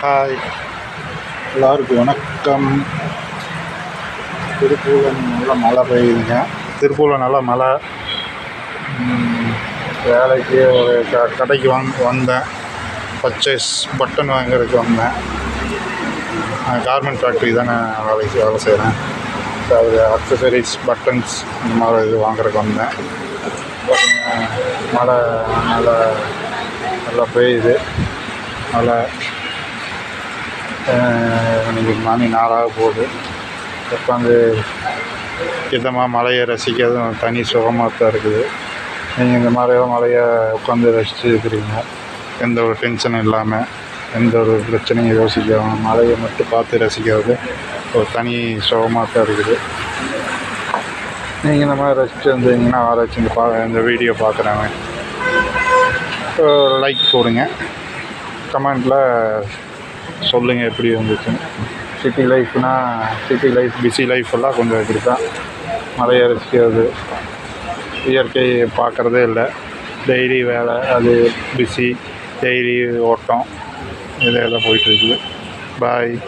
Hi எல்லாருக்கும் வணக்கம். திருப்பூரில் நல்லா மழை பெய்யுதுங்க. திருப்பூரில் நல்லா மழை. வேலைக்கு ஒரு க கடைக்கு வாங்க வந்தேன். பர்ச்சேஸ் பட்டன் வாங்குறதுக்கு வந்தேன். கார்மெண்ட் ஃபேக்ட்ரி தானே வேலைக்கு வேலை செய்கிறேன் அது அக்சசரிஸ் பட்டன்ஸ் இந்த மாதிரி இது வாங்குறதுக்கு வந்தேன். மழை நல்லா நல்லா பெய்யுது. மழை இன்றைக்கி மணி நாளாக போகுது. உட்காந்து இதமாக மலையை ரசிக்கிறதும் தனி சுகமாக தான் இருக்குது. நீங்கள் இந்த மாதிரியெல்லாம் மலையை உட்காந்து ரசித்து இருக்கிறீங்க எந்த ஒரு டென்ஷனும் இல்லாமல் எந்த ஒரு பிரச்சனையும் யோசிக்காமல் மலையை மட்டும் பார்த்து ரசிக்கிறது ஒரு தனி சுகமாக தான் இருக்குது. நீங்கள் இந்த மாதிரி ரசித்து வந்தீங்கன்னா ஆராய்ச்சி இந்த பா இந்த வீடியோ பார்க்குறாங்க லைக் போடுங்க. கமெண்டில் சொல்லுங்கள் எப்படி இருந்துச்சுன்னு சிட்டி லைஃப்னா சிட்டி லைஃப் பிஸி லைஃப் எல்லாம் கொஞ்சம் இப்படி தான் மலையை ரசிக்கிறது இயற்கையை பார்க்குறதே இல்லை. டெய்லி வேலை அது பிஸி டெய்லி ஓட்டம் இதெல்லாம் போயிட்டுருக்குது பாய்